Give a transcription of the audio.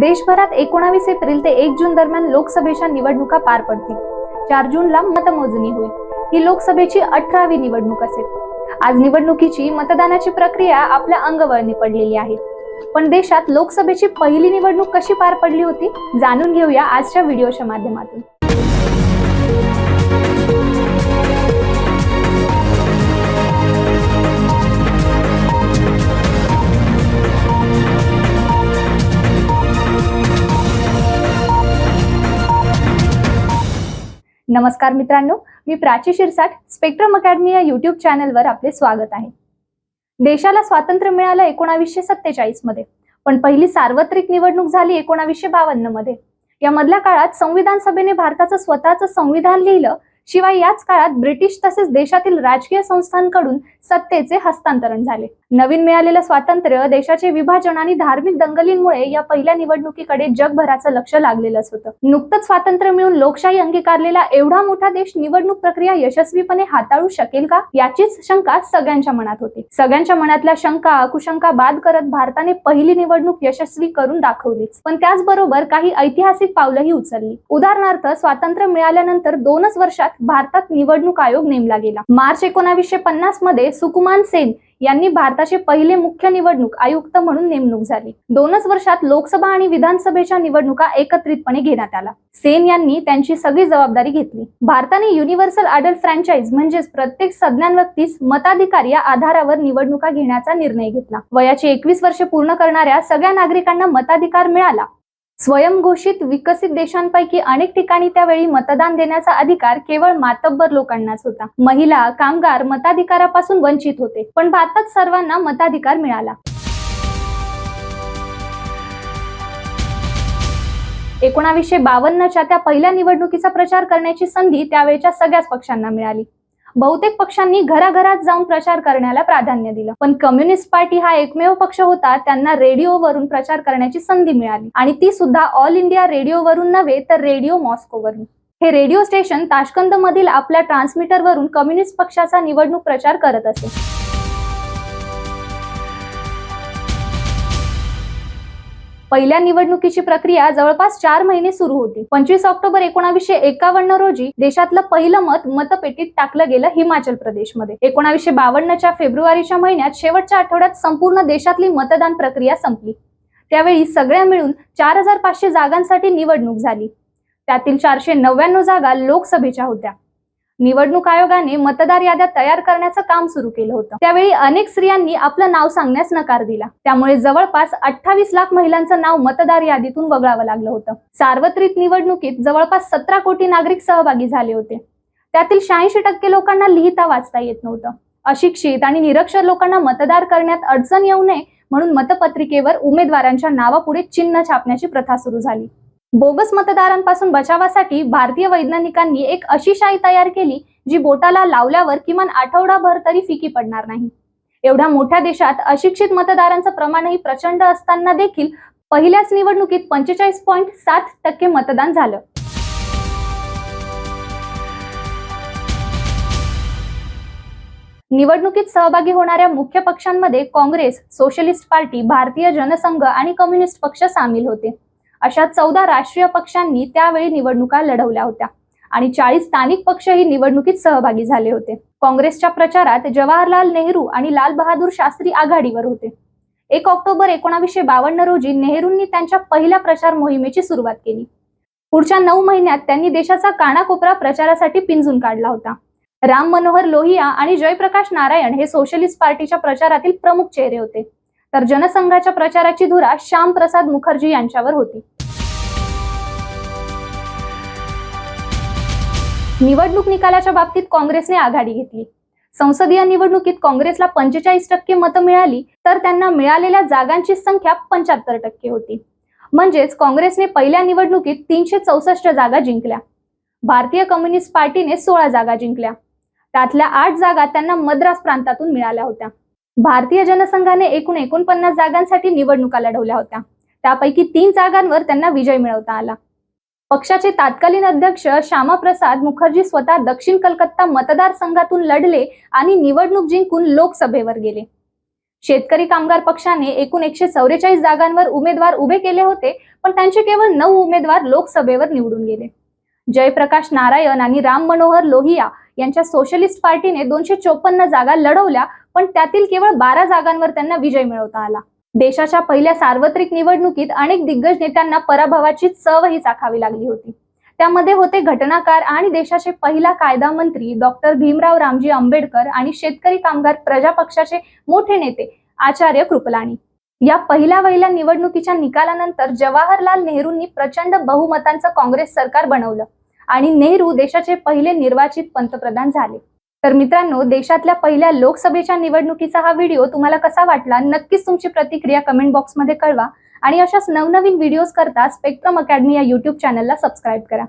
देशभरात एकोणावीस एप्रिल ते एक जून दरम्यान लोकसभेच्या निवडणुका पार पडतील. चार जूनला मतमोजणी होईल. ही लोकसभेची अठरावी निवडणूक असेल. आज निवडणुकीची मतदानाची प्रक्रिया आपल्या अंगवळणी पडलेली आहे. पण देशात लोकसभेची पहिली निवडणूक कशी पार पडली होती जाणून घेऊया आजच्या व्हिडिओच्या माध्यमातून. नमस्कार मित्रांनो मी प्राची शिरसाट स्पेक्ट्रम अकॅडमी या युट्यूब चॅनलवर आपले स्वागत आहे. देशाला स्वातंत्र्य मिळालं एकोणावीसशे सत्तेचाळीसमध्ये पण पहिली सार्वत्रिक निवडणूक झाली एकोणावीसशे बावन्नमध्ये. या मधल्या काळात संविधान सभेने भारताचं स्वतःचं संविधान लिहिलं शिवाय याच काळात ब्रिटिश तसेच देशातील राजकीय संस्थांकडून सत्तेचे हस्तांतरण झाले. नवीन मिळालेलं स्वातंत्र्य देशाचे विभाजन आणि धार्मिक दंगलींमुळे या पहिल्या निवडणुकीकडे जगभराचं लक्ष लागलेलंच होतं. नुकतंच स्वातंत्र्य मिळून लोकशाही अंगीकारलेला एवढा मोठा देश निवडणूक प्रक्रिया यशस्वीपणे हाताळू शकेल का? याचीच शंका सगळ्यांच्या मनात होती. सगळ्यांच्या मनातल्या शंका कुशंका बाद करत भारताने पहिली निवडणूक यशस्वी करून दाखवलीच. पण त्याचबरोबर काही ऐतिहासिक पावलंही उचलली. उदाहरणार्थ स्वातंत्र्य मिळाल्यानंतर दोनच वर्षात भारतात निवडणूक आयोग नेमला गेला. मार्च एकोणावीसशे पन्नासमध्ये सुकुमान सेन यांनी भारताचे पहिले मुख्य निवडणूक आयुक्त म्हणून नेमणूक झाली. दोनच वर्षात लोकसभा आणि विधानसभेच्या निवडणुका एकत्रितपणे घेण्यात आला सेन यांनी त्यांची सगळी जबाबदारी घेतली. भारताने युनिव्हर्सल अडल्ट फ्रँचाईज म्हणजेच प्रत्येक सज्ञान व्यक्तीस मताधिकार या आधारावर निवडणुका घेण्याचा निर्णय घेतला. वयाची एकवीस वर्षे पूर्ण करणाऱ्या सगळ्या नागरिकांना मताधिकार मिळाला. स्वयंघोषित विकसित देशांपैकी अनेक ठिकाणी त्यावेळी मतदान देण्याचा अधिकार केवळ मातब्बर लोकांनाच होता. महिला कामगार मताधिकारापासून वंचित होते पण भारतात सर्वांना मताधिकार मिळाला. एकोणावीसशे बावन्नच्या त्या पहिल्या निवडणुकीचा प्रचार करण्याची संधी त्यावेळच्या सगळ्याच पक्षांना मिळाली. बहुतेक पक्षांनी घराघरात जाऊन प्रचार करण्याला प्राधान्य दिलं. पण कम्युनिस्ट पार्टी हा एकमेव पक्ष होता त्यांना रेडिओवरून प्रचार करण्याची संधी मिळाली. आणि ती सुद्धा ऑल इंडिया रेडिओवरून नव्हे तर रेडिओ मॉस्कोवरून. हे रेडिओ स्टेशन ताशकंद मधील आपल्या ट्रान्समीटरवरून कम्युनिस्ट पक्षाचा निवडणूक प्रचार करत असे. पहिल्या निवडणुकीची प्रक्रिया जवळपास चार महिने सुरू होती. पंचवीस ऑक्टोबर एकोणाशे एकावन्न रोजी देशातलं पहिलं मत मतपेटीत टाकलं गेलं हिमाचल प्रदेशमध्ये. एकोणाशे बावन्नच्या फेब्रुवारीच्या महिन्यात शेवटच्या आठवड्यात संपूर्ण देशातली मतदान प्रक्रिया संपली. त्यावेळी सगळ्या मिळून चार हजार पाचशे जागांसाठी निवडणूक झाली. त्यातील चारशे नव्याण्णव जागा लोकसभेच्या होत्या. निवडणूक आयोगाने मतदार याद्या तयार करण्याचं काम सुरू केलं होतं. त्यावेळी अनेक स्त्रियांनी आपलं नाव सांगण्यास नकार दिला. त्यामुळे जवळपास अठ्ठावीस लाख महिलांचं नाव मतदार यादीतून वगळावं लागलं होतं. सार्वत्रिक निवडणुकीत जवळपास सतरा कोटी नागरिक सहभागी झाले होते. त्यातील शहाऐंशी टक्के लोकांना लिहिता वाचता येत नव्हतं. अशिक्षित आणि निरक्षर लोकांना मतदार करण्यात अडचण येऊ नये म्हणून मतपत्रिकेवर उमेदवारांच्या नावापुढे चिन्ह छापण्याची प्रथा सुरू झाली. बोगस मतदारांपासून बचावासाठी भारतीय वैज्ञानिकांनी एक अशी शाई तयार केली जी बोटाला लावल्यावर किमान आठवडाभर तरी फिकी पडणार नाही. एवढ्या मोठ्या देशात अशिक्षित मतदारांचं प्रमाणही प्रचंड असताना देखील पहिल्याच निवडणुकीत पंचेचाळीस पॉईंट सात टक्के मतदान झालं. निवडणुकीत सहभागी होणाऱ्या मुख्य पक्षांमध्ये काँग्रेस सोशलिस्ट पार्टी भारतीय जनसंघ आणि कम्युनिस्ट पक्ष सामील होते. अशा चौदा राष्ट्रीय पक्षांनी त्यावेळी निवडणुका लढवल्या होत्या. आणि चाळीस स्थानिक पक्षही निवडणुकीत सहभागी झाले होते. काँग्रेसच्या प्रचारात जवाहरलाल नेहरू आणि लाल बहादूर शास्त्री आघाडीवर होते. एक ऑक्टोबर एकोणावीसशे बावन्न रोजी नेहरूंनी त्यांच्या पहिल्या प्रचार मोहिमेची सुरुवात केली. पुढच्या नऊ महिन्यात त्यांनी देशाचा कानाकोपरा प्रचारासाठी पिंजून काढला होता. राम मनोहर लोहिया आणि जयप्रकाश नारायण हे सोशलिस्ट पार्टीच्या प्रचारातील प्रमुख चेहरे होते. तर जनसंघाच्या प्रचाराची धुरा श्याम प्रसाद मुखर्जी यांच्यावर होती. निवडणूक निकालाच्या बाबतीत काँग्रेसने आघाडी घेतली. संसदीय निवडणुकीत काँग्रेसला पंचेचाळीस टक्के मतं मिळाली तर त्यांना मिळालेल्या जागांची संख्या पंच्याहत्तर टक्के होती. म्हणजेच काँग्रेसने पहिल्या निवडणुकीत तीनशे चौसष्ट जागा जिंकल्या. भारतीय कम्युनिस्ट पार्टीने सोळा जागा जिंकल्या. त्यातल्या आठ जागा त्यांना मद्रास प्रांतातून मिळाल्या होत्या. भारतीय जनसंघाने एकूण एकोणपन्नास जागांसाठी निवडणुका लढवल्या होत्या. त्यापैकी तीन जागांवर त्यांना विजय मिळवता आला. पक्षाचे तत्कालीन अध्यक्ष श्यामाप्रसाद मुखर्जी स्वतः दक्षिण कलकत्ता मतदारसंघातून लढले आणि निवडणूक जिंकून लोकसभेवर गेले. शेतकरी कामगार पक्षाने एकूण एकशे चौवेचाळीस जागांवर उमेदवार उभे केले होते पण त्यांचे केवळ नऊ उमेदवार लोकसभेवर निवडून गेले. जयप्रकाश नारायण आणि राम मनोहर लोहिया यांच्या सोशलिस्ट पार्टीने दोनशे चोपन्न जागा लढवल्या पण त्यातील केवळ बारा जागांवर त्यांना विजय मिळवता आला. देशाच्या पहिल्या सार्वत्रिक निवडणुकीत अनेक दिग्गज नेत्यांना पराभवाची चवही चाखावी लागली होती. त्यामध्ये होते घटनाकार आणि देशाचे पहिला कायदा मंत्री डॉक्टर भीमराव रामजी आंबेडकर आणि शेतकरी कामगार प्रजा पक्षाचे मोठे नेते आचार्य कृपलाणी. या पहिल्या वहिल्या निवडणुकीच्या निकालानंतर जवाहरलाल नेहरूंनी प्रचंड बहुमतांचं काँग्रेस सरकार बनवलं आणि नेहरू देशाचे पहिले निर्वाचित पंतप्रधान झाले. तर मित्रांनो देशातल्या पहिल्या लोकसभेच्या निवडणुकीचा हा व्हिडिओ तुम्हाला कसा वाटला नक्कीच तुमची प्रतिक्रिया कमेंट बॉक्समध्ये कळवा. आणि अशाच नवनवीन व्हिडिओज करता स्पेक्ट्रम अकॅडमी या युट्यूब चॅनलला सबस्क्राईब करा.